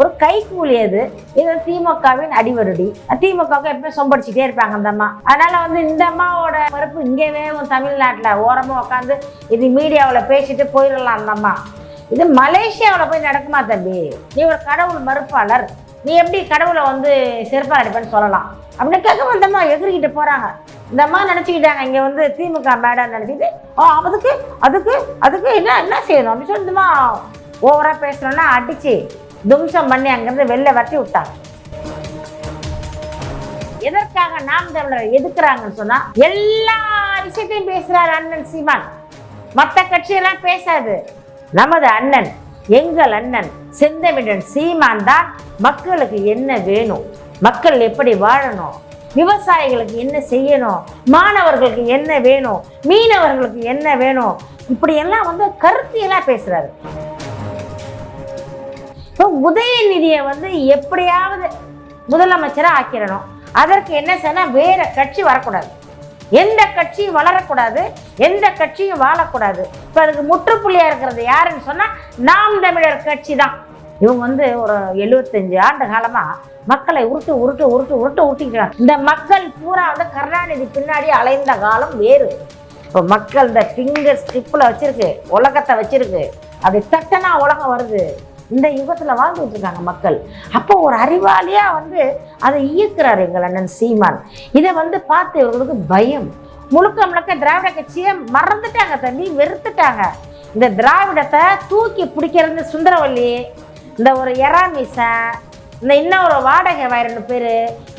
ஒரு கைக்கூலி அது. இது திமுகவின் அடிவருடி. திமுகவுக்கு எப்பவுமே சொம்படிச்சுட்டே இருப்பாங்க அந்த அம்மா. அதனால வந்து இந்த அம்மாவோட பருப்பு இங்கேவே தமிழ்நாட்டில் ஓரமாக உட்காந்து இது மீடியாவில் பேசிட்டு போயிடலாம் அந்த அம்மா. இது மலேசியாவில் போய் நடக்குமா தம்பி? நீ ஒரு கடவுள் மறுப்பாளர். நீ எப்படி கடவுளை வந்து செருப்பால் அடிப்பேன்னு சொல்லலாம். அப்படின்னு கேட்க வந்தம்மா அம்மா எகிரிக்கிட்டு போகிறாங்க இந்த அம்மா நினச்சிக்கிட்டாங்க இங்கே வந்து திமுக மேடம் நினச்சிக்கிட்டு ஓ அதுக்கு அதுக்கு அதுக்கு என்ன என்ன செய்யணும்? அப்படின்னு சொல்லி இந்தம்மா ஓவராக பேசுகிறோன்னா அடித்து தும்சம் பண்ணி அங்கேருந்து வெளில வரட்டி விட்டாங்க. எதற்காக நாம் தமிழர் எதுக்குறாங்கன்னு சொன்னா எல்லா விஷயத்தையும் பேசுறாரு அண்ணன் சீமான். மற்ற கட்சியெல்லாம் பேசாது. நமது அண்ணன் எங்கள் அண்ணன் செந்தமிழன் சீமான் தான் மக்களுக்கு என்ன வேணும் மக்கள் எப்படி வாழணும் விவசாயிகளுக்கு என்ன செய்யணும் மாணவர்களுக்கு என்ன வேணும் மீனவர்களுக்கு என்ன வேணும் இப்படி எல்லாம் வந்து கருத்தியெல்லாம் பேசுறாரு. ஸோ உதயநிதியை வந்து எப்படியாவது முதலமைச்சராக ஆக்கிடணும். அதற்கு என்ன செய்யணும் வேறு கட்சி வரக்கூடாது. எந்த கட்சியும் வளரக்கூடாது. எந்த கட்சியும் வாழக்கூடாது. இப்போ அதுக்கு முற்றுப்புள்ளியாக இருக்கிறது யாருன்னு சொன்னால் நாம் தமிழர் கட்சி தான் இவங்க வந்து ஒரு எழுபத்தஞ்சு ஆண்டு காலமாக மக்களை உருட்டு உருட்டு உருட்டு உருட்டு உருட்டிக்கிறாங்க இந்த மக்கள் பூரா வந்து கருணாநிதி பின்னாடி அலைந்த காலம் வேறு. இப்போ மக்கள் இந்த ஃபிங்கர் ஸ்ட்ரிப்பில் வச்சுருக்கு உலகத்தை வச்சுருக்கு. அப்படி தட்டனா உலகம் வருது. இந்த யுகத்தில் வாழ்ந்துட்டு இருக்காங்க மக்கள். அப்போ ஒரு அறிவாளியாக வந்து அதை இயக்குறாரு எங்கள் அண்ணன் சீமான். இதை வந்து பார்த்து இவர்களுக்கு பயம். முழுக்க முழுக்க திராவிட கட்சியை மறந்துட்டாங்க தம்பி வெறுத்துட்டாங்க. இந்த திராவிடத்தை தூக்கி பிடிக்கிறது சுந்தரவல்லி இந்த ஒரு எராமிசன் இந்த இன்னும் ஒரு வாடகை ரெண்டு பேர்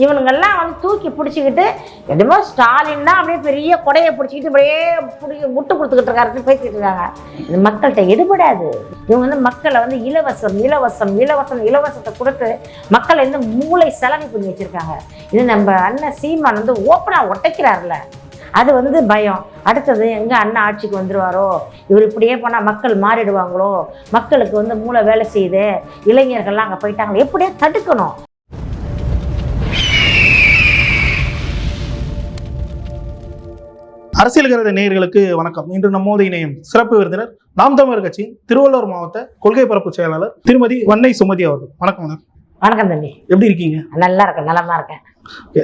இவனுங்கெல்லாம் வந்து தூக்கி பிடிச்சிக்கிட்டு என்னமோ ஸ்டாலின் தான் அப்படியே பெரிய கொடையை பிடிச்சிக்கிட்டு அப்படியே பிடிக்க முட்டு கொடுத்துக்கிட்டு இருக்காருன்னு பேசிட்டு இருக்காங்க. இது மக்கள்கிட்ட எடுபடாது. இவங்க வந்து மக்களை வந்து இலவசம் இலவசம் இலவசம் இலவசத்தை கொடுத்து மக்களை வந்து மூளை செலவு பண்ணி வச்சுருக்காங்க. இது நம்ம அண்ணன் சீமான் வந்து ஓப்பனாக ஒட்டைக்கிறாருல அது வந்து பயம். அடுத்தது எங்கே அண்ணன் ஆட்சிக்கு வந்துருவாரோ? இவர் இப்படியே போனால் மக்கள் மாறிடுவாங்களோ? மக்களுக்கு வந்து மூளை வேலை செய்யுது. இளைஞர்கள்லாம் அங்கே போயிட்டாங்களோ. எப்படியே தடுக்கணும். அரசியல் கருத நேயர்களுக்கு வணக்கம். இன்று நம்மோது இணையம் சிறப்பு விருந்தினர் நாம் தமிழர் கட்சியின் திருவள்ளூர் மாவட்ட கொள்கை பரப்பு செயலாளர் திருமதி வன்னை சுமதி அவர்கள். வணக்கம் வணக்கம் தம்பி. எப்படி இருக்கீங்க? நல்லா இருக்கேன். நலமா இருக்கேன்.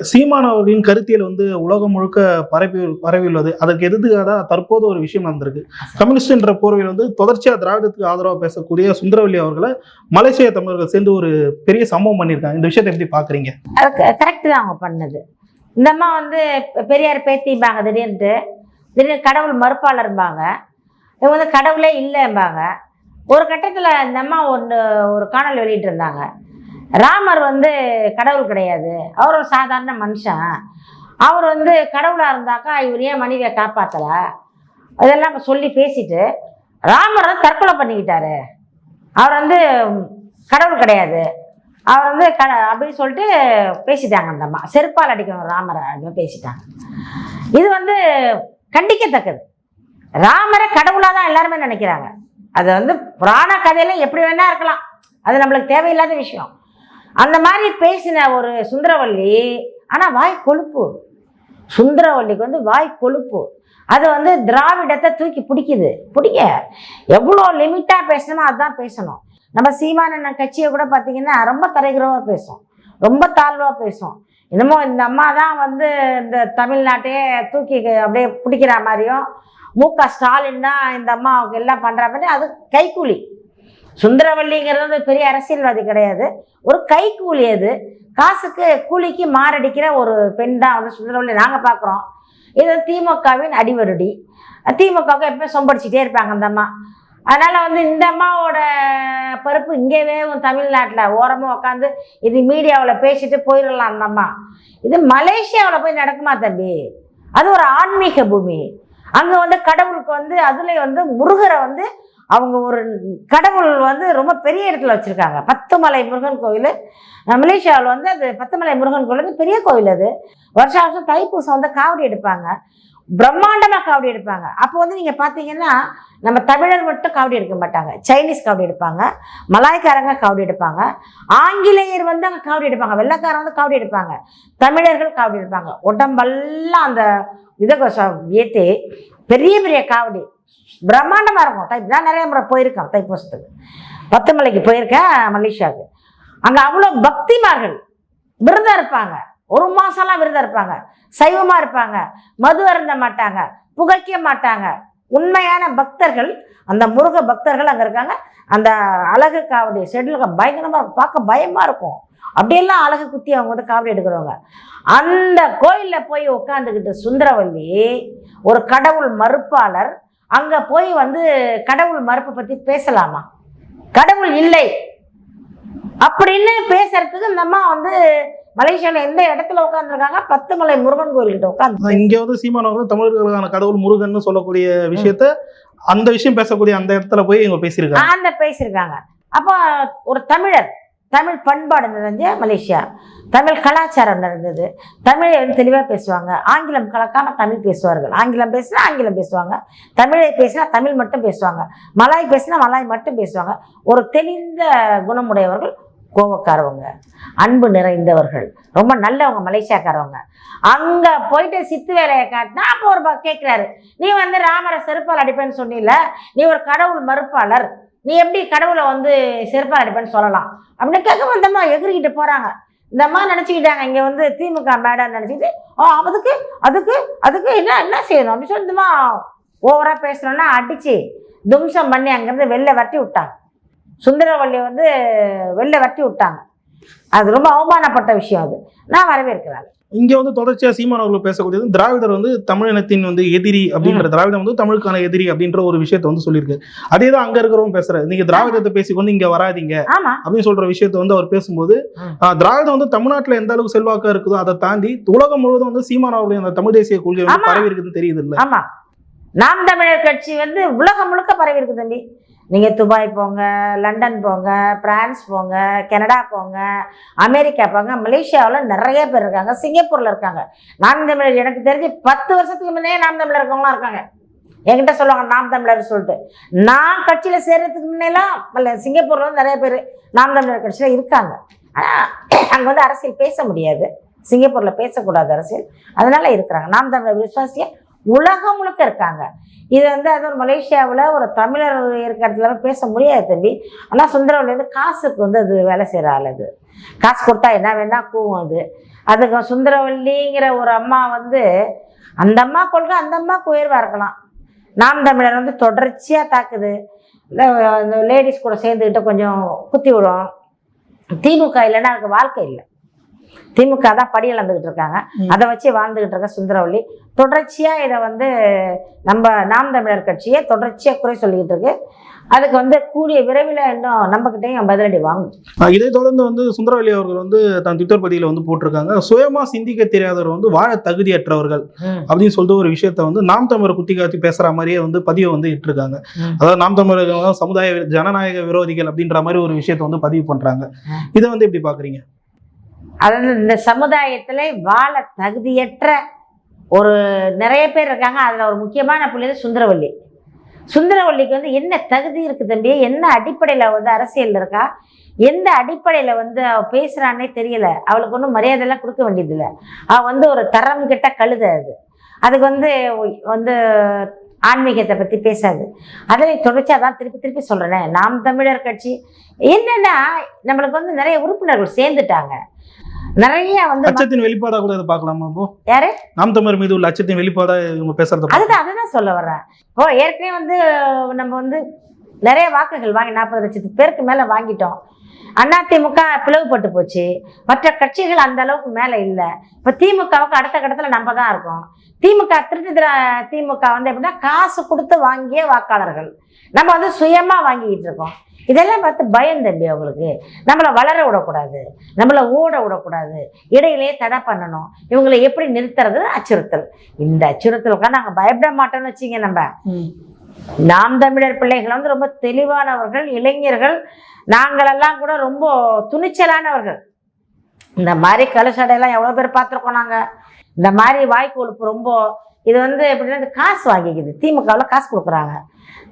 சீமான் அவர்களின் கருத்தியல் வந்து உலகம் முழுக்க பரப்பி பரவியுள்ளது. அதற்கு எதிர்த்துக்காக தற்போது ஒரு விஷயம் நடந்திருக்கு. கம்யூனிஸ்ட் என்ற போர்வையில் வந்து தொடர்ச்சியாக திராவிடத்துக்கு ஆதரவாக பேசக்கூடிய சுந்தரவல்லி அவர்களை மலேசிய தமிழர்கள் சேர்ந்து ஒரு பெரிய சம்பவம் பண்ணியிருக்காங்க. இந்த விஷயத்தை எப்படி பாக்குறீங்க? கரெக்ட் தான் அவங்க பண்ணது. இந்த அம்மா வந்து பெ- பெரியார் பேத்திம்பாங்க திடீர்னுட்டு திடீர்னு கடவுள் மறுப்பாளர்பாங்க இவங்க வந்து கடவுளே இல்லைம்பாங்க. ஒரு கட்டத்தில் இந்த அம்மா ஒன்று ஒரு காணல் வெளியிட்டு இருந்தாங்க ராமர் வந்து கடவுள் கிடையாது. அவர் ஒரு சாதாரண மனுஷன். அவர் வந்து கடவுளாக இருந்தாக்கா இவர் ஏன் மனைவியை காப்பாற்றலை இதெல்லாம் சொல்லி பேசிட்டு ராமர் வந்து தற்கொலை பண்ணிக்கிட்டாரு. அவர் வந்து கடவுள் கிடையாது. அவர் வந்து கட அப்படின்னு சொல்லிட்டு பேசிட்டாங்க அந்த அம்மா. செருப்பால் அடிக்கணும் ராமரை அப்படின்னு பேசிட்டாங்க. இது வந்து கண்டிக்கத்தக்கது. ராமரை கடவுளாக தான் எல்லாருமே நினைக்கிறாங்க. அது வந்து புராண கதையில எப்படி வேணா இருக்கலாம். அது நம்மளுக்கு தேவையில்லாத விஷயம். அந்த மாதிரி பேசின ஒரு சுந்தரவல்லி ஆனால் வாய் கொழுப்பு. சுந்தரவல்லிக்கு வந்து வாய் கொழுப்பு. அது வந்து திராவிடத்தை தூக்கி பிடிக்குது. பிடிக்க எவ்வளோ லிமிட்டாக பேசணுமோ அதுதான் பேசணும். நம்ம சீமான கட்சியை கூட பார்த்தீங்கன்னா ரொம்ப தரைகுறவாக பேசும். ரொம்ப தாழ்வாக பேசும். என்னமோ இந்த அம்மா தான் வந்து இந்த தமிழ்நாட்டையே தூக்கி அப்படியே பிடிக்கிற மாதிரியும் மு க ஸ்டாலின் தான் இந்த அம்மாவுக்கு எல்லாம் பண்ணுற மாதிரி அது கைக்கூலி சுந்தரவல்லிங்கிறது வந்து பெரிய அரசியல்வாதி கிடையாது. ஒரு கைக்கூலி அது. காசுக்கு கூலிக்கு மாரடிக்கிற ஒரு பெண் தான் வந்து சுந்தரவல்லி. நாங்கள் பார்க்குறோம் இது திமுகவின் அடிவருடி. திமுகவுக்கு எப்பவுமே சொம்படிச்சிட்டே இருப்பாங்க அந்த அம்மா. அதனால் வந்து இந்த அம்மாவோட பருப்பு இங்கேவே தமிழ்நாட்டில் ஓரமாக உட்காந்து இது மீடியாவில் பேசிட்டு போயிடலாம் அந்த அம்மா. இது மலேசியாவில் போய் நடக்குமா தம்பி? அது ஒரு ஆன்மீக பூமி. அங்கே வந்து கடவுளுக்கு வந்து அதுல வந்து முருகரை வந்து அவங்க ஒரு கடவுள் வந்து ரொம்ப பெரிய இடத்துல வச்சுருக்காங்க. பத்துமலை முருகன் கோவில் மலேசியாவில் வந்து அது பத்துமலை முருகன் கோவில் வந்து பெரிய கோவில் அது. வருஷம் வருஷம் தைப்பூசம் வந்து காவடி எடுப்பாங்க. பிரம்மாண்டமாக காவடி எடுப்பாங்க. அப்போ வந்து நீங்கள் பார்த்தீங்கன்னா நம்ம தமிழர் மட்டும் காவடி எடுக்க மாட்டாங்க. சைனீஸ் காவடி எடுப்பாங்க. மலாய்க்காரங்க காவடி எடுப்பாங்க. ஆங்கிலேயர் வந்து அங்கே காவடி எடுப்பாங்க. வெள்ளைக்காரங்க வந்து காவடி எடுப்பாங்க. தமிழர்கள் காவடி எடுப்பாங்க. உடம்பெல்லாம் அந்த இதை ஏற்றி பெரிய பெரிய காவடி. பிரம்மாண்டமாக இருக்கும். தை நான் நிறைய முறை போயிருக்கேன் தைப்பூசத்துக்கு. பத்துமலைக்கு போயிருக்கேன் மலேசியாவுக்கு. அங்கே அவ்வளோ பக்திமார்கள் விரதம் இருப்பாங்க. ஒரு மாதம்லாம் விரதம் இருப்பாங்க. சைவமாக இருப்பாங்க மது அருந்த மாட்டாங்க புகைக்க மாட்டாங்க. உண்மையான பக்தர்கள் அந்த முருக பக்தர்கள் அங்கே இருக்காங்க. அந்த அழகு காவடி ஷெட்யூல் பயங்கரமாக இருக்கும். பார்க்க பயமாக இருக்கும். அப்படியெல்லாம் அழகு குத்தி அவங்க வந்து காவடி எடுக்கிறவங்க. அந்த கோயிலில் போய் உட்காந்துக்கிட்டு சுந்தரவல்லி ஒரு கடவுள் மறுப்பாளர் அங்கே போய் வந்து கடவுள் மறுப்பை பற்றி பேசலாமா? கடவுள் இல்லை. அப்படின்னு பேசுறதுக்கு இந்த அம்மா வந்து மலேசியால எந்த இடத்துல உட்காந்துருக்காங்க பத்து மலை முருகன் கோயில்கிட்ட உட்காந்து இங்க வந்து சீமான் தமிழர்களுக்கான கடவுள் முருகன் சொல்லக்கூடிய விஷயத்த அந்த விஷயம் பேசக்கூடிய அந்த இடத்துல போய் இவங்க பேசியிருக்காங்க. அந்த பேசியிருக்காங்க. அப்போ ஒரு தமிழர் தமிழ் பண்பாடு நிறைஞ்ச மலேசியா தமிழ் கலாச்சாரம் நிறைந்தது தமிழை தெளிவாக பேசுவாங்க. ஆங்கிலம் கலக்காம தமிழ் பேசுவார்கள். ஆங்கிலம் பேசினா ஆங்கிலம் பேசுவாங்க. தமிழை பேசினா தமிழ் மட்டும் பேசுவாங்க. மலாய் பேசினா மலாய் மட்டும் பேசுவாங்க. ஒரு தெளிந்த குணமுடையவர்கள் கோவக்காரவங்க அன்பு நிறைந்தவர்கள் ரொம்ப நல்லவங்க மலேசியாக்காரவங்க. அங்கே போயிட்டு சித்து வேலையை காட்டினா அப்போ ஒரு கேட்குறாரு நீ வந்து ராமரை செருப்பால் அடிப்பேன்னு சொன்னில நீ ஒரு கடவுள் மறுப்பாளர் நீ எப்படி கடவுளை வந்து செருப்பால் அடிப்பேன்னு சொல்லலாம்? அப்படின்னு கேட்க வந்தம்மா எகிரிக்கிட்டு போகிறாங்க இந்த அம்மா நினச்சிக்கிட்டாங்க இங்கே வந்து திமுக மேடம் நினச்சிக்கிட்டு ஓ அதுக்கு அதுக்கு அதுக்கு என்ன என்ன செய்யணும்? அப்படின்னு சொல்லி ஓவராக பேசணும்னா அடித்து தும்சம் பண்ணி அங்கேருந்து வெளில வரட்டி விட்டாங்க. சுந்தரவள்ளி வந்து வெளில வரட்டி விட்டாங்க. அது ரொம்ப அவமானப்பட்ட விஷயம் அது. நான் வரவேற்கிறேன். இங்க வந்து தொடர்ச்சியா சீமான் அவர்கள் பேசக்கூடியது திராவிடர் வந்து தமிழினத்தின் வந்து எதிரி அப்படின்ற திராவிடம் வந்து தமிழுக்கான எதிரி அப்படின்ற ஒரு விஷயத்த வந்து சொல்லியிருக்கு அதே தான் அங்க இருக்கிறவங்க பேசுறாரு. நீங்க திராவிடத்தை பேசிக்கொண்டு இங்க வராதீங்க அப்படின்னு சொல்ற விஷயத்த வந்து அவர் பேசும்போது திராவிடம் வந்து தமிழ்நாட்டுல எந்த அளவுக்கு செல்வாக்கா இருக்குதோ அதை தாண்டி உலகம் முழுவதும் வந்து சீமான் அவருடைய அந்த தமிழ் தேசிய கொள்கை வந்து. பரவி இருக்குதுன்னு தெரியுது இல்ல? நாம் தமிழர் கட்சி வந்து உலகம் முழுக்க பரவி இருக்கு தம்பி. நீங்கள் துபாய் போங்க லண்டன் போங்க பிரான்ஸ் போங்க கனடா போங்க அமெரிக்கா போங்க மலேசியாவில் நிறைய பேர் இருக்காங்க சிங்கப்பூரில் இருக்காங்க. நாம் தமிழர் எனக்கு தெரிஞ்சு பத்து வருஷத்துக்கு முன்னே நாம் தமிழர் இருக்கவங்களாம் இருக்காங்க. என்கிட்ட சொல்லுவாங்க நாம் தமிழர் சொல்லிட்டு. நான் கட்சியில் சேர்றதுக்கு முன்னேலாம் மல்ல- வந்து நிறைய பேர் நாம் தமிழர் கட்சியில் இருக்காங்க. ஆனால் அங்கே வந்து அரசியல் பேச முடியாது. சிங்கப்பூரில் பேசக்கூடாது அரசியல். அதனால இருக்கிறாங்க. நாம் தமிழர் விசுவாசியை உலகம் முழுக்க இருக்காங்க. இது வந்து அது ஒரு மலேசியாவில் ஒரு தமிழர் இருக்கிற இடத்துல பேச முடியாது தம்பி. ஆனால் சுந்தரவல்லி வந்து காசுக்கு வந்து அது வேலை செய்கிற ஆள் அது. காசு கொடுத்தா என்ன வேணால் கூவும் அது. அதுக்கு சுந்தரவல்லிங்கிற ஒரு அம்மா வந்து அந்த அம்மா கொள்கை அந்த அம்மாவுக்கு உயர்வாக இருக்கலாம். நாம் தமிழர் வந்து தொடர்ச்சியாக தாக்குது. இந்த லேடிஸ் கூட சேர்ந்துக்கிட்டு கொஞ்சம் குத்தி விடும். திமுக இல்லைன்னா அதுக்கு வாழ்க்கை இல்லை. திமுக தான் படி இழந்துகிட்டு இருக்காங்க. அதை வச்சு வாழ்ந்துகிட்டு இருக்க சுந்தரவல்லி. தொடர்ச்சியா இதை வந்து நம்ம நாம் தமிழர் கட்சியை தொடர்ச்சியா குறை சொல்லிக்கிட்டு இருக்கு. அதுக்கு வந்து கூடிய விரைவில் இன்னும் நம்மக்கிட்டையும் பதிலடி வாங்கும். இதை தொடர்ந்து வந்து சுந்தரவல்லி அவர்கள் வந்து தன் ட்விட்டர் பதியில வந்து போட்டிருக்காங்க. சுயமா சிந்திக்க தெரியாதவர் வந்து வாழ தகுதியற்றவர்கள் அப்படின்னு சொல்லிட்டு ஒரு விஷயத்த வந்து நாம் தமிழர் குத்தி காத்தி பேசுற மாதிரியே வந்து பதிவை வந்து இட்டிருக்காங்க. அதாவது நாம் தமிழர்கள் சமுதாய ஜனநாயக விரோதிகள் அப்படின்ற மாதிரி ஒரு விஷயத்த வந்து பதிவு பண்றாங்க. இதை வந்து எப்படி பாக்குறீங்க? அதாவது இந்த சமுதாயத்தில் வாழ தகுதியற்ற ஒரு நிறைய பேர் இருக்காங்க. அதில் ஒரு முக்கியமான பிள்ளை சுந்தரவள்ளி சுந்தரவல்லி. சுந்தரவல்லிக்கு வந்து என்ன தகுதி இருக்குது தம்பி? என்ன அடிப்படையில் வந்து அரசியல் இருக்கா? எந்த அடிப்படையில் வந்து அவள் பேசுகிறான்னே தெரியல. அவளுக்கு ஒன்றும் மரியாதைலாம் கொடுக்க வேண்டியதில்லை. அவள் வந்து ஒரு தரம் கிட்ட கழுத அது. அதுக்கு வந்து வந்து ஆன்மீகத்தை பற்றி பேசாது. அதை தொடர்ச்சி அதான் திருப்பி திருப்பி சொல்கிறேன் நாம் தமிழர் கட்சி என்னென்னா நம்மளுக்கு வந்து நிறைய உறுப்பினர்கள் சேர்ந்துட்டாங்க. நிறைய வந்து அச்சத்தின் வெளிப்பாடா கூட இதை பார்க்கலாமா இப்போ? யாரு? நாம் தமிழர் மீது உள்ள அச்சத்தின் வெளிப்பாடா இவங்க பேசுறத. அதுதான் அதுதான் சொல்ல வர்றேன். இப்போ ஏற்கனவே வந்து நம்ம வந்து நிறைய வாக்குகள் வாங்கி நாற்பது லட்சத்துக்கு பேருக்கு மேலே வாங்கிட்டோம். அதிமுக பிளவுபட்டு போச்சு. மற்ற கட்சிகள் அந்த அளவுக்கு மேலே இல்லை. இப்போ திமுகவுக்கு அடுத்த கட்டத்தில் நம்ம தான் இருக்கோம். திமுக திருட்டு திரா- திமுக வந்து எப்படின்னா காசு கொடுத்து வாங்கிய வாக்காளர்கள். நம்ம வந்து சுயமாக வாங்கிக்கிட்டு இருக்கோம். இதெல்லாம் பார்த்து பயம் தம்பி அவங்களுக்கு. நம்மளை வளர விடக்கூடாது. நம்மளை ஓட விடக்கூடாது. இடையிலேயே தடை பண்ணணும். இவங்களை எப்படி நிறுத்துறது? அச்சுறுத்தல். இந்த அச்சுறுத்தலுக்காக நாங்கள் பயப்பட மாட்டோம்னு வச்சுங்க நம்ம. நாம் தமிழர் பிள்ளைகள் வந்து ரொம்ப தெளிவானவர்கள் இளைஞர்கள். நாங்களெல்லாம் கூட ரொம்ப துணிச்சலானவர்கள். இந்த மாதிரி கழுசடையெல்லாம் எவ்வளோ பேர் பார்த்துருக்கோம் நாங்கள் இந்த மாதிரி வாய் கொழுப்பு ரொம்ப இது வந்து எப்படின்னா இது காசு வாங்கிக்குது. திமுகவில் காசு கொடுக்குறாங்க.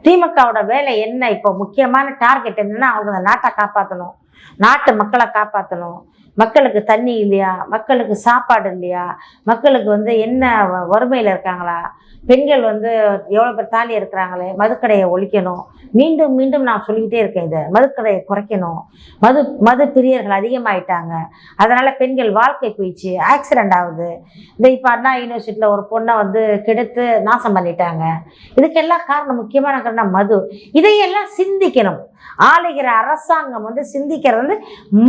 திமுகவோட வேலை என்ன? இப்போ முக்கியமான டார்கெட் என்னன்னா அவங்க அந்த நாட்டை காப்பாற்றணும் நாட்டு மக்களை காப்பாற்றணும் மக்களுக்கு தண்ணி இல்லையா? மக்களுக்கு சாப்பாடு இல்லையா? மக்களுக்கு வந்து என்ன வ- இருக்காங்களா? பெண்கள் வந்து எவ்வளோ பேர் தாலி இருக்கிறாங்களே மதுக்கடையை ஒழிக்கணும். மீண்டும் மீண்டும் நான் சொல்லிக்கிட்டே இருக்கேன் இதை. மதுக்கடையை குறைக்கணும். மது மது பிரியர்கள் அதிகமாயிட்டாங்க. அதனால் பெண்கள் வாழ்க்கை போயிடுச்சு. ஆக்சிடெண்ட் ஆகுது. இந்த இப்போ அண்ணா யூனிவர்சிட்டியில் ஒரு பொண்ணை வந்து கெடுத்து நாசம் பண்ணிட்டாங்க. இதுக்கெல்லாம் காரணம் முக்கியமான காரணம் மது. இதையெல்லாம் சிந்திக்கணும். ஆளுகிற அரசாங்கம் வந்து சிந்திக்கிறது வந்து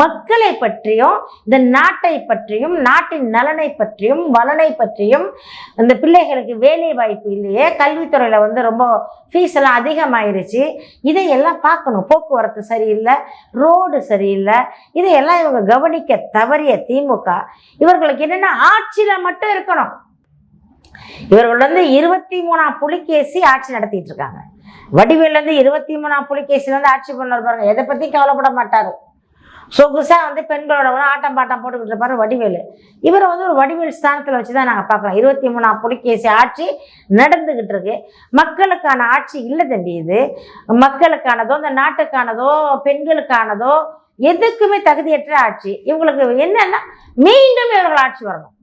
மக்களை பற்றியும் இந்த நாட்டை பற்றியும் நாட்டின் நலனை பற்றியும் வளனை பற்றியும் இந்த பிள்ளைகளுக்கு வேலை வாய்ப்பு இல்லையே கல்வித்துறையில் வந்து ரொம்ப ஃபீஸ் எல்லாம் அதிகமாயிருச்சு. இதையெல்லாம் பார்க்கணும். போக்குவரத்து சரியில்லை ரோடு சரியில்லை. இதையெல்லாம் இவங்க கவனிக்க தவறிய திமுக. இவர்களுக்கு என்னென்னா ஆட்சியில் மட்டும் இருக்கணும். இவர்கள் வந்து இருபத்தி மூணாம் புலிகேசி ஆட்சி நடத்திட்டு இருக்காங்க. வடிவேலேருந்து இருபத்தி மூணாம் புலிகேசிலேருந்து வந்து ஆட்சி பண்ணார் பாருங்க. எதை பத்தி கவலைப்பட மாட்டாரு. சொகுசா வந்து பெண்களோட ஆட்டம் பாட்டம் போட்டுக்கிட்டு இருப்பாரு வடிவேலு. இவரை வந்து ஒரு வடிவேல் ஸ்தானத்தில் வச்சு தான் நாங்கள் பார்க்குறோம். இருபத்தி மூணாம் புலிகேசி ஆட்சி நடந்துக்கிட்டு இருக்கு. மக்களுக்கான ஆட்சி இல்லை தம்பி இது. மக்களுக்கானதோ இந்த நாட்டுக்கானதோ பெண்களுக்கானதோ எதுக்குமே தகுதியற்ற ஆட்சி. இவங்களுக்கு என்னன்னா மீண்டும் இவர்கள் ஆட்சி வரணும்.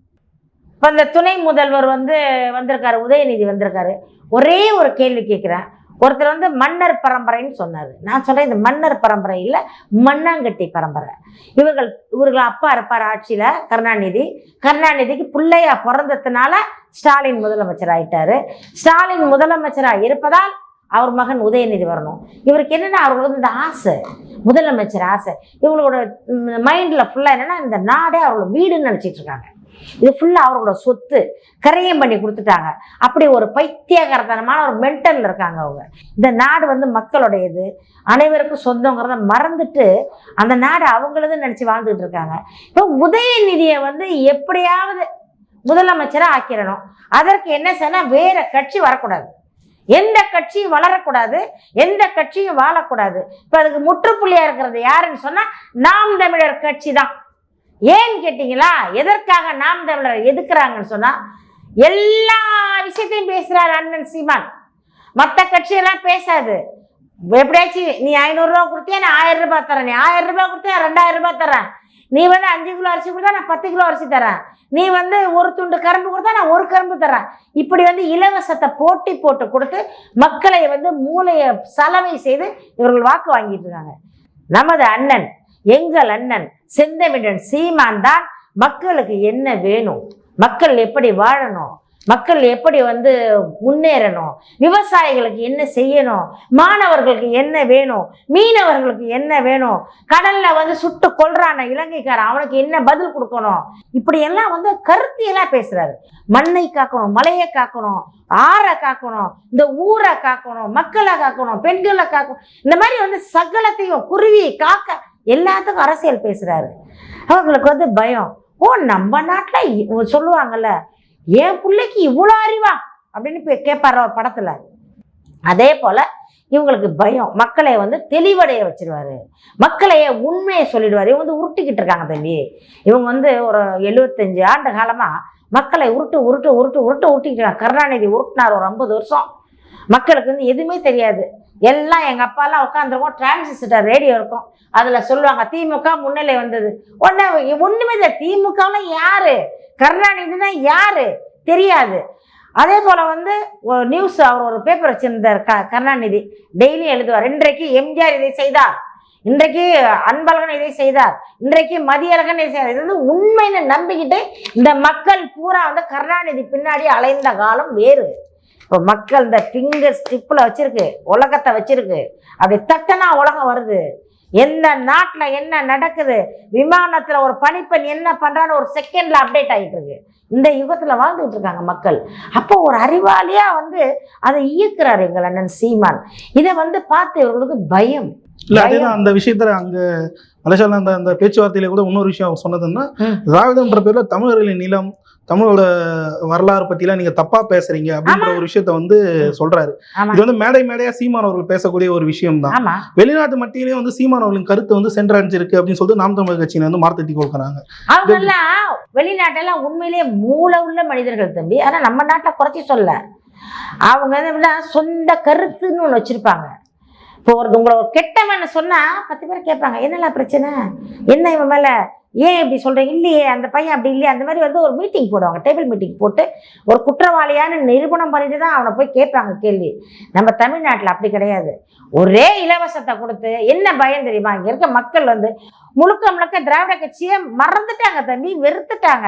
இப்போ இந்த துணை முதல்வர் வந்து வந்திருக்காரு உதயநிதி வந்திருக்காரு. ஒரே ஒரு கேள்வி கேட்குறேன் ஒருத்தர் வந்து மன்னர் பரம்பரைன்னு சொன்னார். நான் சொல்கிறேன் இந்த மன்னர் பரம்பரை இல்லை மண்ணாங்கட்டி பரம்பரை. இவர்கள் இவர்கள் அப்பா இருப்பார் ஆட்சியில் கருணாநிதி. கருணாநிதிக்கு பிள்ளையா பிறந்ததுனால ஸ்டாலின் முதலமைச்சர் ஆயிட்டாரு. ஸ்டாலின் முதலமைச்சராக இருப்பதால் அவர் மகன் உதயநிதி வரணும். இவருக்கு என்னென்னா அவர்களுக்கு வந்து இந்த ஆசை முதலமைச்சர் ஆசை. இவங்களோட மைண்டில் ஃபுல்லாக என்னென்னா இந்த நாடே அவரோட வீடுன்னு நினச்சிட்டு இருக்காங்க. இது ஃபுல்லாக அவரோட சொத்து கரையம் பண்ணி கொடுத்துட்டாங்க. அப்படி ஒரு பைத்தியகரத்தனமான ஒரு மென்டலில் இருக்காங்க அவங்க. இந்த நாடு வந்து மக்களுடையது. அனைவருக்கும் சொந்தங்கிறத மறந்துட்டு அந்த நாடு அவங்களது நினச்சி வாழ்ந்துட்டு இருக்காங்க. இப்போ உதயநிதியை வந்து எப்படியாவது முதலமைச்சராக ஆக்கிடணும் அதற்கு என்ன செய்யணும் வேற கட்சி வரக்கூடாது. எந்த கட்சியும் வளரக்கூடாது. எந்த கட்சியும் வாழக்கூடாது. இப்போ அதுக்கு முற்றுப்புள்ளியாக இருக்கிறது யாருன்னு சொன்னா நாம் தமிழர் கட்சி தான் ஏன்னு கேட்டிங்களா? எதற்காக நாம் தமிழர் எதுக்குறாங்கன்னு சொன்னால் எல்லா விஷயத்தையும் பேசுகிறார் அண்ணன் சீமான். மற்ற கட்சியெல்லாம் பேசாது. எப்படியாச்சும் நீ ஐநூறுரூவா கொடுத்தியா நான் ஆயிரம் ரூபாய் தரேன். நீ ஆயிரம் ரூபாய் கொடுத்தியா ரெண்டாயிரம் ரூபாய் தரேன். நீ வந்து அஞ்சு கிலோ அரிசி கொடுத்தா நான் பத்து கிலோ அரிசி தரேன். நீ வந்து ஒரு துண்டு கரும்பு கொடுத்தா நான் ஒரு கரும்பு தரேன். இப்படி வந்து இலவசத்தை போட்டி போட்டு கொடுத்து மக்களை வந்து மூளையை சலவை செய்து இவர்கள் வாக்கு வாங்கிட்டு இருக்காங்க. நமது அண்ணன் எங்கள் அண்ணன் செந்தமிழன் சீமான் தான் மக்களுக்கு என்ன வேணும்? மக்கள் எப்படி வாழணும்? மக்கள் எப்படி வந்து முன்னேறணும்? விவசாயிகளுக்கு என்ன செய்யணும்? மாணவர்களுக்கு என்ன வேணும்? மீனவர்களுக்கு என்ன வேணும்? கடல்ல வந்து சுட்டு கொள்றான இலங்கைக்காரன் அவனுக்கு என்ன பதில் கொடுக்கணும்? இப்படி எல்லாம் வந்து கருத்தியெல்லாம் பேசுறாரு. மண்ணை காக்கணும் மலையை காக்கணும் ஆறை காக்கணும் இந்த ஊரை காக்கணும் மக்களை காக்கணும் பெண்களை காக்கணும். இந்த மாதிரி வந்து சகலத்தையும் குருவி காக்க எல்லாத்துக்கும் அரசியல் பேசுகிறாரு அவங்களுக்கு வந்து பயம். ஓ நம்ம நாட்டில் சொல்லுவாங்கல்ல என் பிள்ளைக்கு இவ்வளோ அறிவா? அப்படின்னு இப்போ கேட்பார் படத்தில். அதே போல் இவங்களுக்கு பயம். மக்களை வந்து தெளிவடைய வச்சிருவாரு. மக்களையே உண்மையை சொல்லிடுவார். இவங்க வந்து உருட்டிக்கிட்டு இருக்காங்க தம்பி. இவங்க வந்து ஒரு எழுபத்தஞ்சு ஆண்டு காலமாக மக்களை உருட்டு உருட்டு உருட்டு உருட்டு உருட்டிக்கிட்டு இருக்காங்க. கருணாநிதி உருட்டினார் ஒரு ஐம்பது வருஷம். மக்களுக்கு வந்து எதுவுமே தெரியாது. எல்லாம் எங்கள் அப்பாலாம் உட்காந்துருக்கோம் டிரான்சிஸ்டர் ரேடியோ இருக்கும். அதில் சொல்லுவாங்க திமுக முன்னிலை வந்தது. ஒன்று ஒன்றுமே இல்லை. திமுகலாம் யார்? கருணாநிதினா யார்? தெரியாது. அதே போல் வந்து ஒரு நியூஸ் அவர் ஒரு பேப்பர் வச்சிருந்தார் க கருணாநிதி. டெய்லி எழுதுவார். இன்றைக்கு எம்ஜிஆர் இதை செய்தார். இன்றைக்கு அன்பழகன் இதை செய்தார். இன்றைக்கு மதியழகன் இதை செய்தார். இது வந்து உண்மைன்னு நம்பிக்கிட்டு இந்த மக்கள் பூரா வந்து கருணாநிதி பின்னாடி அலைந்த காலம் வேறு. இப்போ மக்கள் இந்த ஃபிங்கர் ஸ்டிப்பில் வச்சிருக்கு உலகத்தை வச்சிருக்கு. அப்படி தட்டனா உலகம் வருது. எந்த நாட்டில் என்ன நடக்குது? விமானத்தில் ஒரு பணிப்பெண் என்ன பண்ணுறான்னு ஒரு செகண்டில் அப்டேட் ஆகிட்டு இருக்கு. இந்த யுகத்தில் வாழ்ந்துட்டு இருக்காங்க மக்கள். அப்போ ஒரு அறிவாளியாக வந்து அதை இயக்குறாரு எங்கள் அண்ணன் சீமான். இதை வந்து பார்த்து இவர்களுக்கு பயம். இல்ல அதேதான் அந்த விஷயத்துல அங்க மலேசியால அந்த அந்த பேச்சுவார்த்தையில கூட இன்னொரு விஷயம் சொன்னதுன்னா. திராவிடம்ன்ற பேர்ல தமிழர்களின் நிலம் தமிழோட வரலாறு பத்திலாம் நீங்க தப்பா பேசுறீங்க அப்படின்ற ஒரு விஷயத்த வந்து சொல்றாரு. இது வந்து மேடை மேடையா சீமான் அவர்கள் பேசக்கூடிய ஒரு விஷயம் தான் வெளிநாட்டு மட்டியிலே வந்து சீமான் அவர்களின் கருத்து வந்து சென்றடைஞ்சிருக்கு அப்படின்னு சொல்லிட்டு நாம் தமிழர் கட்சியில வந்து மார்த்தட்டி கொடுக்குறாங்க அவங்கெல்லாம் வெளிநாட்டெல்லாம் உண்மையிலேயே மூளை உள்ள மனிதர்கள் தம்பி. ஆனா நம்ம நாட்டை குறைச்சி சொல்ல. அவங்க சொந்த கருத்துன்னு ஒன்று வச்சுருப்பாங்க. இப்போ உங்களை ஒரு கெட்டவன் சொன்னால் பத்து பேர் கேட்பாங்க என்னெல்லாம் பிரச்சனை? என்ன இவன் மேலே? ஏன் இப்படி சொல்கிறீங்க இல்லையே அந்த பையன் அப்படி இல்லையே. அந்த மாதிரி வந்து ஒரு மீட்டிங் போடுவாங்க டேபிள் மீட்டிங் போட்டு ஒரு குற்றவாளியான நிரூபணம் பண்ணிட்டு தான் அவனை போய் கேட்பாங்க கேள்வி. நம்ம தமிழ்நாட்டில் அப்படி கிடையாது. ஒரே இலவசத்தை கொடுத்து என்ன பயம் தெரியுமா? இங்கே இருக்க மக்கள் வந்து முழுக்க முழுக்க திராவிட கட்சியை மறந்துட்டாங்க தம்பி வெறுத்துட்டாங்க.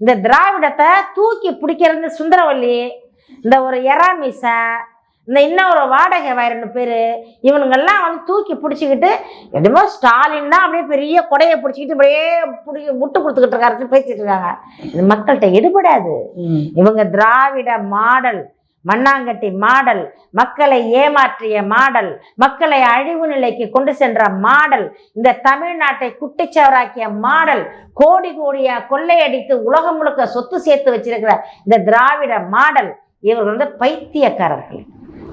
இந்த திராவிடத்தை தூக்கி பிடிக்கிறது சுந்தரவல்லி இந்த ஒரு எராமிசா இந்த இன்னொரு வாடகை வயரன்னு பேர். இவனுங்கெல்லாம் வந்து தூக்கி பிடிச்சிக்கிட்டு என்னமோ ஸ்டாலின் தான் அப்படியே பெரிய கொடையை பிடிச்சிக்கிட்டு அப்படியே பிடி முட்டு கொடுத்துக்கிட்டு இருக்காரு பேசிட்டு இருக்காங்க. இது மக்கள்கிட்ட எடுபடாது. இவங்க திராவிட மாடல் மண்ணாங்கட்டி மாடல் மக்களை ஏமாற்றிய மாடல் மக்களை அழிவு நிலைக்கு கொண்டு சென்ற மாடல் இந்த தமிழ்நாட்டை குட்டிச்சவராக்கிய மாடல் கோடி கோடியா கொள்ளையடித்து உலகம் முழுக்க சொத்து சேர்த்து வச்சிருக்கிற இந்த திராவிட மாடல் இவர்கள் வந்து பைத்தியக்காரர்கள்.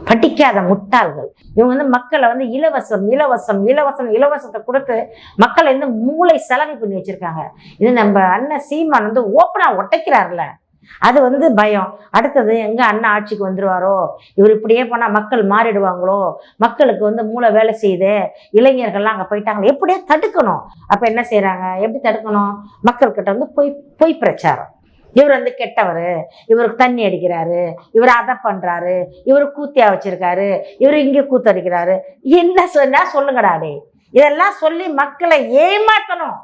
படிக்காத முட்டாள்கள். இவங்க வந்து மக்களை வந்து இலவசம் இலவசம் இலவசம் இலவசத்தை கொடுத்து மக்களை வந்து மூளை செலவு பண்ணி வச்சிருக்காங்க. இது நம்ம அண்ணன் சீமான் வந்து ஓப்பனாக ஒட்டைக்கிறார்ல அது வந்து பயம். அடுத்தது எங்க அண்ணன் ஆட்சிக்கு வந்துருவாரோ? இவர் இப்படியே போனா மக்கள் மாறிடுவாங்களோ? மக்களுக்கு வந்து மூளை வேலை செய்யுது. இளைஞர்கள்லாம் அங்க போயிட்டாங்களோ. எப்படியோ தடுக்கணும். அப்ப என்ன செய்யறாங்க எப்படி தடுக்கணும்? மக்கள்கிட்ட வந்து பொய் பொய் பிரச்சாரம். இவர் வந்து கெட்டவர். இவருக்கு தண்ணி அடிக்கிறாரு. இவர் அதை பண்ணுறாரு இவர் கூத்தியா வச்சிருக்காரு. இவர் இங்கே கூத்தடிக்கிறாரு. என்ன சொன்னா சொல்லுங்கடா டே இதெல்லாம் சொல்லி மக்களை ஏமாற்றணும்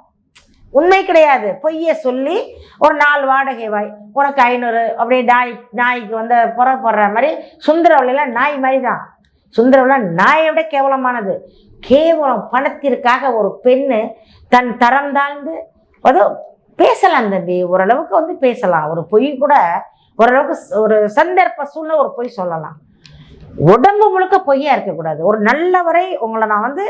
உண்மை கிடையாது. பொய்யை சொல்லி ஒரு நாலு வாடகை வாய். உனக்கு ஐநூறு அப்படியே நாய் நாய்க்கு வந்து புற போடுற மாதிரி சுந்தரவள்ளிலாம் நாய் மாதிரி தான். சுந்தரவெல்லாம் நாயை விட கேவலமானது. கேவலம் பணத்திற்காக ஒரு பெண்ணு தன் தரம் தாழ்ந்து அதோ பேசலாம் தம்பி. ஓரளவுக்கு வந்து பேசலாம். ஒரு பொய் கூட ஓரளவுக்கு ஒரு சந்தர்ப்ப சூழ்நிலை ஒரு பொய் சொல்லலாம். உடம்பு முழுக்க பொய்யா இருக்கக்கூடாது. ஒரு நல்லவரை உங்களை நான் வந்து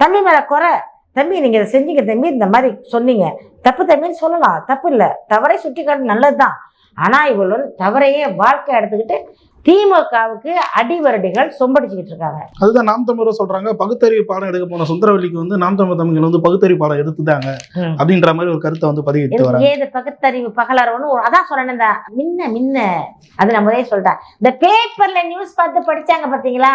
தம்பி மேலே குறை தம்பி நீங்கள் இதை செஞ்சீங்க தம்பி இந்த மாதிரி சொன்னீங்க. தப்பு தம்பின்னு சொல்லலாம். தப்பு இல்லை. தவறை சுட்டி காட்டு நல்லதுதான். ஆனால் இவள் வந்து தவறையே வாழ்க்கை எடுத்துக்கிட்டு திமுகவுக்கு அடிவரடிகள் சொம்படிச்சுக்கிட்டு இருக்காங்க. அதுதான் நாம் தமிழர் சொல்றாங்க பகுத்தறிவு பாடம் எடுக்க போன சுந்தரவல்லிக்கு வந்து நாம் தமிழ் தமிழ் வந்து பகுத்தறிவு பாடம் எடுத்துட்டாங்க. அப்படின்ற மாதிரி ஒரு கருத்தை வந்து பதிவிட்டு வராங்க. ஏது பகுத்தறிவு பகலறவுன்னு ஒரு அதான் சொன்னேன் இந்த மின்ன மின்ன. அது நான் முதலே சொல்லிட்டேன் இந்த பேப்பர்ல நியூஸ் பார்த்து படிச்சாங்க பாத்தீங்களா?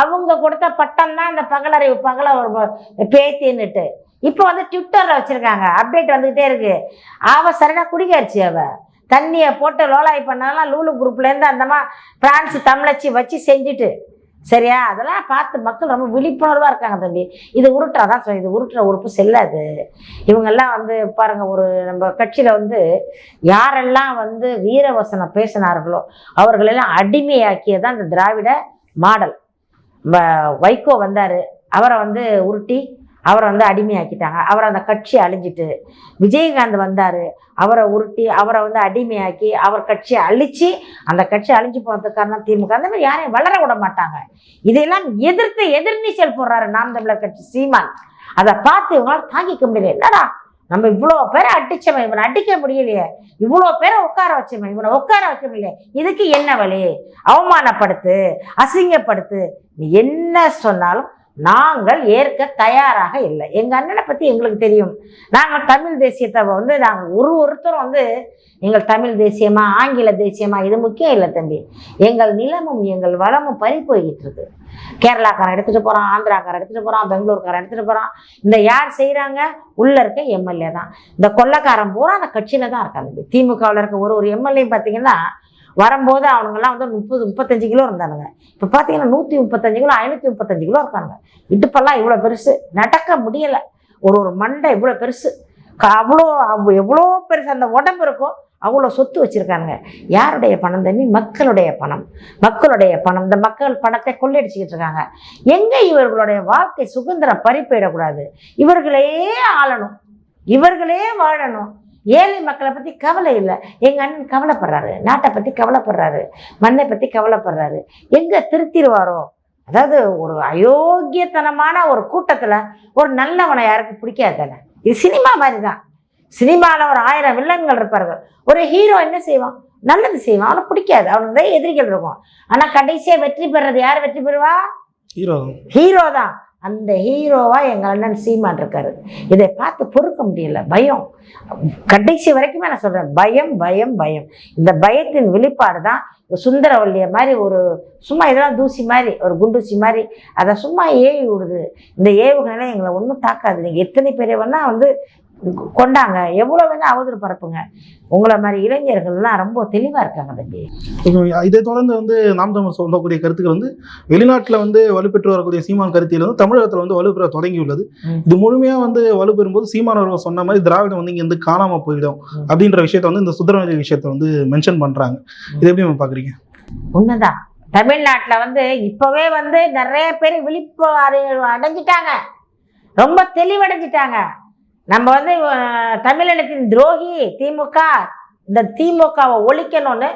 அவங்க கொடுத்த பட்டம் தான் இந்த பகலறிவு பகல ஒரு பேத்தின்னுட்டு. இப்போ வந்து ட்விட்டர்ல வச்சிருக்காங்க அப்டேட் வந்துகிட்டே இருக்கு. அவ சரினா குடிகாரிச்சு அவ. தண்ணியை போட்டு லோலாய் பண்ணாலாம் லூலு குரூப்லேருந்து அந்தமா பிரான்ஸ் தமிழச்சி வச்சு செஞ்சுட்டு. சரியா? அதெல்லாம் பார்த்து மக்கள் ரொம்ப விழிப்புணர்வாக இருக்காங்க தம்பி. இது உருட்டுறதான் சொல்லி இது உருட்டுற உறுப்பு செல்லாது. இவங்கெல்லாம் வந்து பாருங்கள் ஒரு நம்ம கட்சியில் வந்து யாரெல்லாம் வந்து வீரவசனம் பேசினார்களோ அவர்களெல்லாம் அடிமையாக்கியதான் இந்த திராவிட மாடல். வ- வைகோ வந்தார். அவரை வந்து உருட்டி அவரை வந்து அடிமையாக்கிட்டாங்க. அவரை அந்த கட்சி அழிஞ்சிட்டு விஜயகாந்த் வந்தார் அவரை உருட்டி அவரை வந்து அடிமையாக்கி அவர் கட்சியை அழித்து அந்த கட்சி அழிஞ்சு போனதுக்கு காரணம் திமுக. அந்த மாதிரி யாரையும் வளர விட மாட்டாங்க. இதையெல்லாம் எதிர்த்து எதிர்நீச்சல் போடுறாரு நாம் தமிழர் கட்சி சீமான். அதை பார்த்து இவங்களால் தாங்கிக்க முடியல. என்னடா? நம்ம இவ்வளோ பேரை அடிச்சவன் இவனை அடிக்க முடியலையே. இவ்வளோ பேரை உட்கார வச்சவன் இவனை உட்கார வைக்க முடியல. இதுக்கு என்ன வழி? அவமானப்படுத்து அசிங்கப்படுத்து. நீ என்ன சொன்னாலும் நாங்கள் ஏற்க தயாராக இல்லை. எங்கள் அண்ணனை பற்றி எங்களுக்கு தெரியும். நாங்கள் தமிழ் தேசியத்தை வந்து நாங்கள் ஒரு ஒருத்தரும் வந்து எங்கள் தமிழ் தேசியமா ஆங்கில தேசியமா இது முக்கியம் இல்லை தம்பி. எங்கள் நிலமும் எங்கள் வளமும் பறி போய்கிட்டு இருக்கு. கேரளாக்காரன் எடுத்துட்டு போகிறான் ஆந்திராக்காரன் எடுத்துகிட்டு போகிறான் பெங்களூர்காரன் எடுத்துகிட்டு போகிறான் இந்த யார் செய்கிறாங்க உள்ளே இருக்க எம்எல்ஏ தான். இந்த கொள்ளக்காரன் பூரா அந்த கட்சியில் தான் இருக்காங்க திமுகவில் இருக்க ஒரு ஒரு எம்எல்ஏ பார்த்தீங்கன்னா வரும்போது அவனுங்கெல்லாம் வந்து முப்பது முப்பத்தஞ்சு கிலோ இருந்தானுங்க. இப்போ பார்த்தீங்கன்னா நூற்றி முப்பத்தஞ்சு கிலோ ஐநூற்றி முப்பத்தஞ்சு கிலோ இருக்காங்க. இடுப்பெல்லாம் இவ்வளோ பெருசு. நடக்க முடியலை. ஒரு ஒரு மண்டை இவ்வளோ பெருசு. க- அவ்வளோ எவ்வளோ பெருசு. அந்த உடம்பு இருக்கும். அவ்வளோ சொத்து வச்சுருக்காங்க யாருடைய பணம் தண்ணி மக்களுடைய பணம். மக்களுடைய பணம். இந்த மக்கள் பணத்தை கொள்ளையடிச்சிக்கிட்டு இருக்காங்க. எங்கே இவர்களுடைய வாழ்க்கை சுதந்திரம் பறிப்பிடக்கூடாது இவர்களே ஆளணும். இவர்களே வாழணும். ஏழை மக்களை பற்றி கவலை இல்லை. எங்கள் அண்ணன் கவலைப்படுறாரு. நாட்டை பற்றி கவலைப்படுறாரு. மண்ணை பற்றி கவலைப்படுறாரு. எங்கே திருத்திடுவாரோ? அதாவது ஒரு அயோக்கியத்தனமான ஒரு கூட்டத்தில் ஒரு நல்லவனை யாருக்கு பிடிக்காது தானே? இது சினிமா மாதிரி தான் சினிமாவில் ஒரு ஆயிரம் வில்லன்கள் இருப்பார்கள். ஒரு ஹீரோ என்ன செய்வான்? நல்லது செய்வான். அவனுக்கு பிடிக்காது. அவனுக்கு தான் எதிரிகள் இருக்கும். ஆனால் கடைசியாக வெற்றி பெறது யார் வெற்றி பெறுவா? ஹீரோ ஹீரோ தான். அந்த ஹீரோவாக எங்கள் அண்ணன் சீமான் இருக்காரு. இதை பார்த்து பொறுக்க முடியல பயம். கடைசி வரைக்குமே நான் சொல்கிறேன் பயம் பயம் பயம். இந்த பயத்தின் வெளிப்பாடு தான் சுந்தரவல்லிய மாதிரி ஒரு சும்மா இதெல்லாம் தூசி மாதிரி ஒரு குண்டூசி மாதிரி அதை சும்மா ஏவி விடுது. இந்த ஏவுகணைலாம் எங்களை ஒன்றும் தாக்காது. நீங்கள் எத்தனை பேரை வந்து கொண்டாங்க. எவ்வளோ வேணா அவதூறு பரப்புங்க. உங்களை மாதிரி இளைஞர்கள்லாம் ரொம்ப தெளிவாக இருக்காங்க தம்பி. இதை தொடர்ந்து வந்து நாம் தமிழ் சொல்லக்கூடிய கருத்துக்கள் வந்து வெளிநாட்டில் வந்து வலுப்பெற்று வரக்கூடிய சீமான் கருத்தியில் வந்து தமிழகத்தில் வந்து வலுப்பெற தொடங்கியுள்ளது. இது முழுமையாக வந்து வலுப்பெறும்போது சீமான் அவர்கள் சொன்ன மாதிரி திராவிடம் வந்து இங்கேருந்து காணாம போயிடும். அப்படின்ற விஷயத்த வந்து இந்த சுந்தரவெளி விஷயத்த வந்து மென்ஷன் பண்றாங்க. இது எப்படி நம்ம பாக்குறீங்க உண்மைதான். தமிழ்நாட்டில் வந்து இப்போவே வந்து நிறைய பேர் விழிப்பு அடைஞ்சிட்டாங்க. ரொம்ப தெளிவடைஞ்சிட்டாங்க. நம்ம வந்து தமிழினத்தின் துரோகி திமுக இந்த திமுகவை ஒழிக்கணும்னு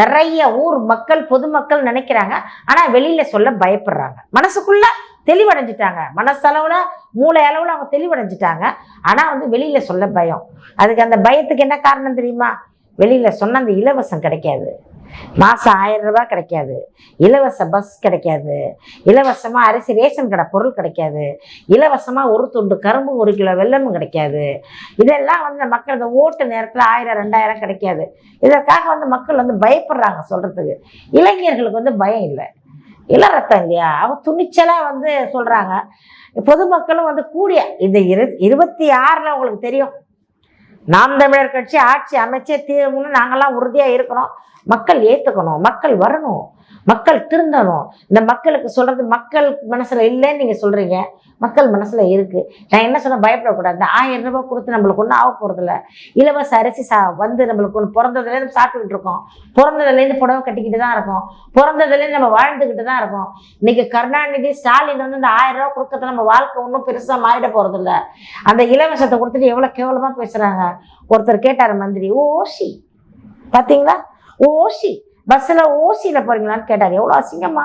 நிறைய ஊர் மக்கள் பொதுமக்கள் நினைக்கிறாங்க. ஆனால் வெளியில் சொல்ல பயப்படுறாங்க. மனசுக்குள்ள தெளிவடைஞ்சிட்டாங்க. மனசளவில் மூளை அளவில் அவங்க தெளிவடைஞ்சிட்டாங்க. ஆனால் வந்து வெளியில் சொல்ல பயம். அதுக்கு அந்த பயத்துக்கு என்ன காரணம் தெரியுமா? வெளியில் சொன்ன அந்த இலவசம் கிடைக்காது. மாதம் ஆயிரம் ரூபாய் கிடைக்காது. இலவச பஸ் கிடைக்காது. இலவசமாக அரிசி ரேஷன் கடை பொருள் கிடைக்காது. இலவசமாக ஒரு துண்டு கரும்பு ஒரு கிலோ வெல்லமும் கிடைக்காது. இதெல்லாம் வந்து மக்கள் இந்த ஓட்டு நேரத்தில் ஆயிரம் ரெண்டாயிரம் கிடைக்காது. இதற்காக வந்து மக்கள் வந்து பயப்படுறாங்க சொல்கிறதுக்கு இளைஞர்களுக்கு வந்து பயம் இல்லை. இளரத்தம் இல்லையா? அவங்க துணிச்சலாக வந்து சொல்கிறாங்க பொதுமக்களும் வந்து கூடிய இந்த இரு இருபத்தி ஆறில் உங்களுக்கு தெரியும். நாம் தமிழர் கட்சி ஆட்சி அமைச்சே தீரும்னு நாங்கள்லாம் உறுதியாக இருக்கிறோம். மக்கள் ஏற்றுக்கணும் மக்கள் வரணும் மக்கள் திருந்தணும். இந்த மக்களுக்கு சொல்கிறது மக்கள் மனசில் இல்லைன்னு நீங்கள் சொல்கிறீங்க மக்கள் மனசில் இருக்குது நான் என்ன சொன்ன பயப்படக்கூடாது. இந்த ஆயிரம் ரூபாய் கொடுத்து நம்மளுக்கு ஒன்றும் ஆக போகிறதில்ல இலவச அரிசி சா வந்து நம்மளுக்கு ஒன்று பிறந்ததுலேருந்து சாப்பிட்டுக்கிட்டு இருக்கோம். பிறந்ததுலேருந்து புடவை கட்டிக்கிட்டு தான் இருக்கோம். பிறந்ததுலேருந்து நம்ம வாழ்ந்துக்கிட்டு தான் இருக்கோம். இன்னைக்கு கருணாநிதி ஸ்டாலின் வந்து இந்த ஆயிரம் ரூபாய் கொடுக்கறது நம்ம வாழ்க்கை ஒன்றும் பெருசாக மாறிட போகிறதில்ல அந்த இலவசத்தை கொடுத்துட்டு எவ்வளோ கேவலமாக பேசுகிறாங்க ஒருத்தர் கேட்டார் மந்திரி ஓசி பார்த்தீங்களா ஓசி பஸ்ஸில் ஓசியில் போகிறீங்களான்னு கேட்டார். எவ்வளோ அசிங்கம்மா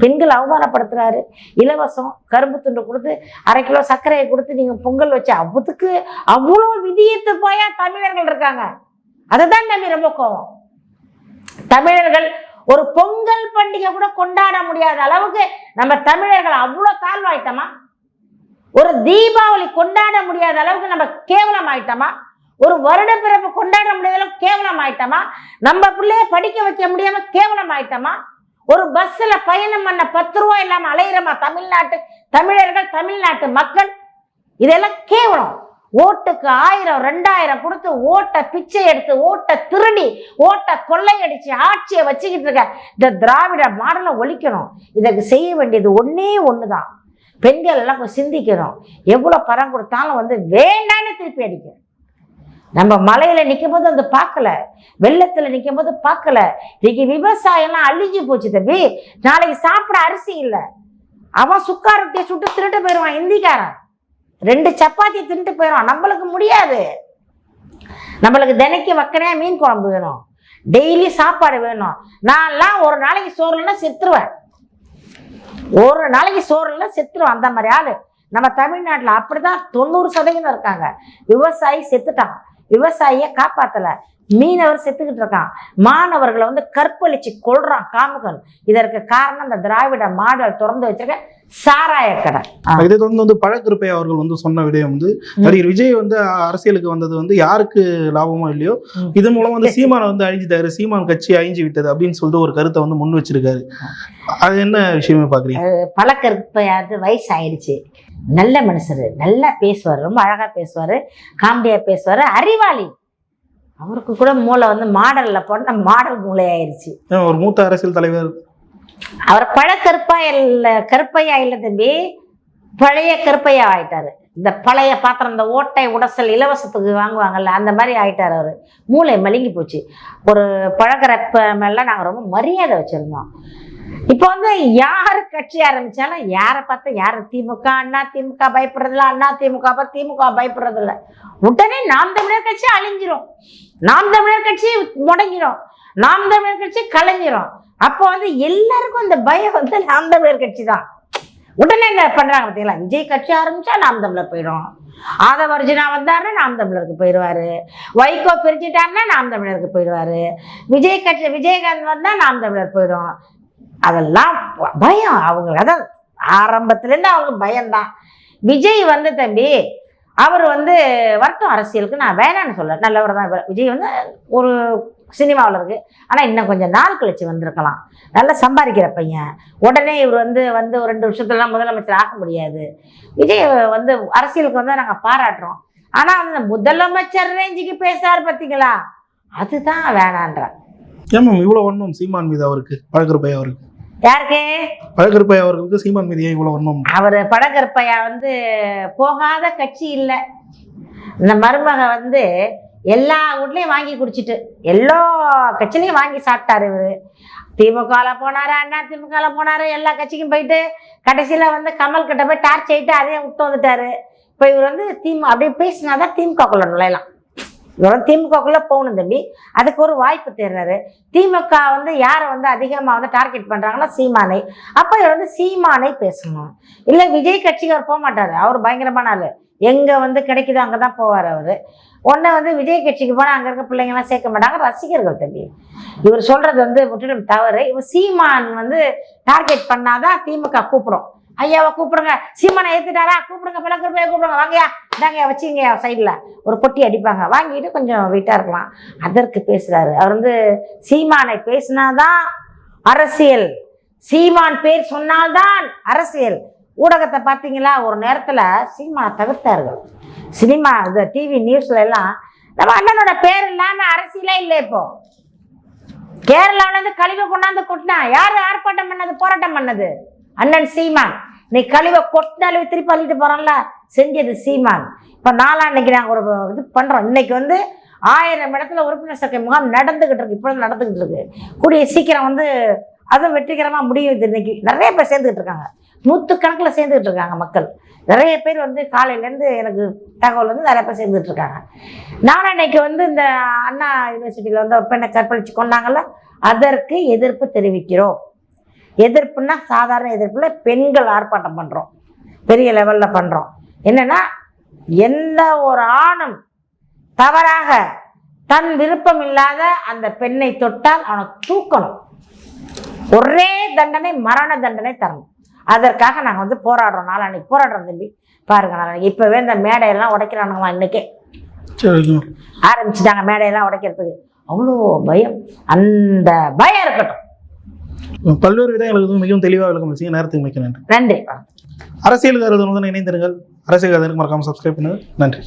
பெண்கள் அவமானப்படுத்துறாரு. இலவசம் கரும்பு துண்டு கொடுத்து அரை கிலோ சர்க்கரையை கொடுத்து நீங்கள் பொங்கல் வச்சு அவ்வளோத்துக்கு அவ்வளோ விதியத்து போயா தமிழர்கள் இருக்காங்க. அதுதான் நம்ம ரொம்ப கோவம். தமிழர்கள் ஒரு பொங்கல் பண்டிகை கூட கொண்டாட முடியாத அளவுக்கு நம்ம தமிழர்கள் அவ்வளோ தாழ்வாயிட்டோமா? ஒரு தீபாவளி கொண்டாட முடியாத அளவுக்கு நம்ம கேவலம் ஆயிட்டோமா ஒரு வருட பிறப்பு கொண்டாட முடியாத கேவலம் ஆயிட்டோமா நம்ம பிள்ளைய படிக்க வைக்க முடியாம கேவலம் ஆயிட்டோமா ஒரு பஸ்ஸில் பயணம் பண்ண பத்து ரூபா இல்லாமல் அலையிறமா தமிழ்நாட்டு தமிழர்கள் தமிழ்நாட்டு மக்கள்? இதெல்லாம் கேவலம். ஓட்டுக்கு ஆயிரம் ரெண்டாயிரம் கொடுத்து ஓட்டை பிச்சை எடுத்து ஓட்டை திருடி ஓட்டை கொள்ளையடிச்சு ஆட்சியை வச்சுக்கிட்டு இருக்க இந்த திராவிட மாடலை ஒழிக்கணும். இதற்கு செய்ய வேண்டியது ஒன்றே ஒன்று தான் பெண்கள் எல்லாம் கொஞ்சம் எவ்வளோ பணம் கொடுத்தாலும் வந்து வேண்டான்னு திருப்பி அடிக்கிறோம் நம்ம மலையில நிற்கும் போது வந்து பார்க்கல வெள்ளத்துல நிற்கும் போது பார்க்கல. இன்னைக்கு விவசாயம்லாம் அழிஞ்சு போச்சு தம்பி. நாளைக்கு சாப்பிட அரிசி இல்லை. அவன் சுக்கா ரொட்டியை சுட்டு திருட்டு போயிடுவான் இந்திக்காரன். ரெண்டு சப்பாத்தி தின்ட்டு போயிடுவான். நம்மளுக்கு முடியாது. நம்மளுக்கு தினைக்கு வக்கனையா மீன் குழம்பு வேணும். டெய்லி சாப்பாடு வேணும். நான்லாம் ஒரு நாளைக்கு சோறுலன்னா செத்துருவேன். ஒரு நாளைக்கு சோறுல செத்துருவேன். அந்த மாதிரி ஆளு. நம்ம தமிழ்நாட்டில் அப்படிதான் தொண்ணூறு சதவீதம் இருக்காங்க. விவசாயி செத்துட்டான். விவசாயியை காப்பாத்தல. மீனவர் செத்துக்கிட்டு இருக்கான். மாணவர்களை வந்து கற்பழிச்சு கொள்றான் காமுகன். இதற்கு காரணம் இந்த திராவிட மாடல் திறந்து வச்சிருக்க சாராய கடை. இதை தொடர்ந்து வந்து பழக்கருப்பை அவர்கள் வந்து சொன்ன விடயம் வந்து நடிகர் விஜய் வந்து அரசியலுக்கு வந்தது வந்து யாருக்கு லாபமோ இல்லையோ. இதன் மூலம் வந்து சீமானை வந்து அழிஞ்சிட்டாரு. சீமான் கட்சி அழிஞ்சு விட்டது அப்படின்னு சொல்லிட்டு ஒரு கருத்தை வந்து முன் வச்சிருக்காரு. அது என்ன விஷயமே பாக்குறீங்க? பழக்கருப்பையாவது வயசு ஆயிடுச்சு நல்ல மனுஷர் நல்லா பேசுவார் ரொம்ப அழகா பேசுவார் காமெடியாக பேசுவார். அறிவாளி. அவருக்கு கூட மூளை வந்து மாடலில் போன மாடல் மூளை ஆயிடுச்சு ஒரு மூத்த அரசியல் தலைவர். அவர் பழ கருப்பா இல்ல கருப்பையா இல்லை தம்பி. பழைய கருப்பையா ஆயிட்டாரு. இந்த பழைய பாத்திரம் இந்த ஓட்டை உடசல் இலவசத்துக்கு வாங்குவாங்கல்ல அந்த மாதிரி ஆயிட்டாரு அவர். மூளை மழுங்கி போச்சு. ஒரு பழக்கரப்ப மேல நாங்கள் ரொம்ப மரியாதை வச்சிருந்தோம். இப்போ வந்து யார் கட்சி ஆரம்பிச்சாலும் யாரை பார்த்தா யார்? திமுக அண்ணா திமுக பயப்படுறதில்ல அண்ணா திமுக திமுக பயப்படுறதில்ல. உடனே நாம் தமிழர் கட்சி அழிஞ்சிரும். நாம் தமிழர் கட்சி முடங்கிரும். நாம் தமிழர் கட்சி கலைஞ்சிரும். அப்போ வந்து எல்லாருக்கும் இந்த பயம் வந்து நாம் தமிழர் கட்சி தான். உடனே என்ன பண்றாங்க பார்த்தீங்களா? விஜய் கட்சி ஆரம்பிச்சா நாம் தமிழர் போயிடும். ஆதவ அர்ஜுனா வந்தாருன்னா நாம் தமிழருக்கு போயிடுவாரு. வைகோ பிரிச்சுட்டாருன்னா நாம் தமிழருக்கு போயிடுவாரு. விஜய் கட்சி விஜயகாந்த் வந்தா நாம் தமிழர் போயிடும். அதெல்லாம் பயம் அவங்க அதான் ஆரம்பத்துலேருந்து அவங்களுக்கு பயம்தான். விஜய் வந்து தம்பி அவர் வந்து வரட்டும் அரசியலுக்கு நான் வேணான்னு சொல்ல. நல்லவர் தான் விஜய் வந்து ஒரு சினிமாவில் இருக்குது ஆனால் இன்னும் கொஞ்சம் நாள் கழிச்சு வந்திருக்கலாம். நல்லா சம்பாதிக்கிற பையன். உடனே இவர் வந்து வந்து ஒரு ரெண்டு வருஷத்துலலாம் முதலமைச்சர் ஆக முடியாது. விஜய் வந்து அரசியலுக்கு வந்து நாங்கள் பாராட்டுறோம். ஆனால் அந்த முதலமைச்சர் ரேஞ்சுக்கு பேசுறாரு பார்த்தீங்களா அதுதான் வேணான்றார். ஏன் மேம் இவ்வளோ ஒன்றும் சீமான் மீது அவருக்கு பழக்கருப்பை அவருக்கு? யாருக்கு? பழக்கருப்பை அவர்களுக்கு சீமான் மீது ஏன் இவ்வளோ வன்மம் அவர் படகற்பையா வந்து போகாத கட்சி இல்லை. இந்த மருமக வந்து எல்லா வீட்லையும் வாங்கி குடிச்சிட்டு எல்லா கட்சிலையும் வாங்கி சாப்பிட்டாரு இவரு. திமுகவில் போனாரு அண்ணா திமுகவில் போனாரு எல்லா கட்சிக்கும் போயிட்டு கடைசியில் வந்து கமல் கிட்ட போய் டார்ச் ஆயிட்டு அதையும் விட்டு வந்துட்டாரு. இப்போ இவர் வந்து திமு அப்படியே பேசினாதான் திமுகக்குள்ள நுழையலாம். இவரும் திமுகக்குள்ளே போகணும் தம்பி. அதுக்கு ஒரு வாய்ப்பு தேடுறாரு. திமுக வந்து யாரை வந்து அதிகமாக வந்து டார்கெட் பண்ணுறாங்கன்னா சீமானை. அப்போ இவர் வந்து சீமானை பேசணும். இல்லை விஜய் கட்சிக்கு அவர் போக மாட்டார் அவர் பயங்கரமான ஆள். எங்கே வந்து கிடைக்குதோ அங்கே தான் போவார் அவர். ஒன்றை வந்து விஜய் கட்சிக்கு போனால் அங்கே இருக்க பிள்ளைங்கலாம் சேர்க்க மாட்டாங்க ரசிகர்கள் தம்பி. இவர் சொல்கிறது வந்து முற்றிலும் தவறு. இவர் சீமான் வந்து டார்கெட் பண்ணாதான் திமுக கூப்பிடும். ஐயாவை கூப்பிடுங்க. சீமானை ஏத்துட்டாரா? கூப்பிடுங்க பிளக்கு போய் கூப்பிடுங்க. வாங்கயா இந்தாங்க வச்சுங்க சைடில் ஒரு பொட்டி அடிப்பாங்க. வாங்கிட்டு கொஞ்சம் வெயிட்டாக இருக்கலாம். அதற்கு பேசுகிறாரு அவர் வந்து சீமானை பேசினாதான் அரசியல். சீமான் பேர் சொன்னால்தான் அரசியல். ஊடகத்தை பார்த்தீங்களா? ஒரு நேரத்தில் சீமானை தவிர்த்தார்கள். சினிமா இந்த டிவி நியூஸ்ல எல்லாம் நம்ம அண்ணனோட பேர் இல்லாமல் அரசியலே இல்லை இப்போ. கேரளாவிலேருந்து கழிவை கொண்டாந்து கொட்டினா யார் ஆர்ப்பாட்டம் பண்ணது போராட்டம் பண்ணது? அண்ணன் சீமான். நீ கழிவை கொட்டினாலும் திருப்பி அள்ளிட்டு போறோம்ல செஞ்சது சீமான். இப்போ நாளான்னைக்கு நாங்கள் ஒரு இது பண்ணுறோம் இன்னைக்கு வந்து ஆயிரம் இடத்துல உறுப்பினர் சேர்க்கை முகாம் நடந்துகிட்டு இருக்கு. இப்போ நடந்துகிட்டு இருக்கு. கூடிய சீக்கிரம் வந்து அதுவும் வெற்றிகரமாக முடியுது இன்னைக்கு. நிறைய பேர் சேர்ந்துக்கிட்டு இருக்காங்க. நூற்றுக்கணக்கில் சேர்ந்துக்கிட்டு இருக்காங்க மக்கள். நிறைய பேர் வந்து காலையிலேருந்து எனக்கு தகவல் வந்து நிறைய பேர் சேர்ந்துட்டு இருக்காங்க. நானும் இன்னைக்கு வந்து இந்த அண்ணா யூனிவர்சிட்டியில் வந்து ஒரு பெண்ணை கற்பழிச்சு கொண்டாங்கல்ல அதற்கு எதிர்ப்பு தெரிவிக்கிறோம். எதிர்ப்புன்னா சாதாரண எதிர்ப்புல பெண்கள் ஆர்ப்பாட்டம் பண்ணுறோம் பெரிய லெவலில் பண்ணுறோம் என்னன்னா எந்த ஒரு ஆணும் தவறாக தன் விருப்பம் இல்லாத அந்த பெண்ணை தொட்டால் அவனை தூக்கணும். ஒரே தண்டனை மரண தண்டனை தரணும். அதற்காக நாங்கள் வந்து போராடுறோம். நாளான்னைக்கு போராடுறோம் தம்பி. பாருங்க நாளான்னைக்கு. இப்போவே இந்த மேடையெல்லாம் உடைக்கிறானுங்களாம் இன்னைக்கே. ஆரம்பிச்சிட்டாங்க மேடையெல்லாம் உடைக்கிறதுக்கு. அவ்வளோ பயம். அந்த பயம் இருக்கட்டும். பல்வேறு விதங்களுக்கு மிகவும் தெளிவாக விளக்கம் செய்ய நேரத்துக்கு மிக்க நன்றி. நன்றி. அரசியல் கருதுடன் இணைந்திருங்கள். அரசியல் கருதுக்கு மறக்காம சப்ஸ்கிரைப் பண்ணுங்க. நன்றி.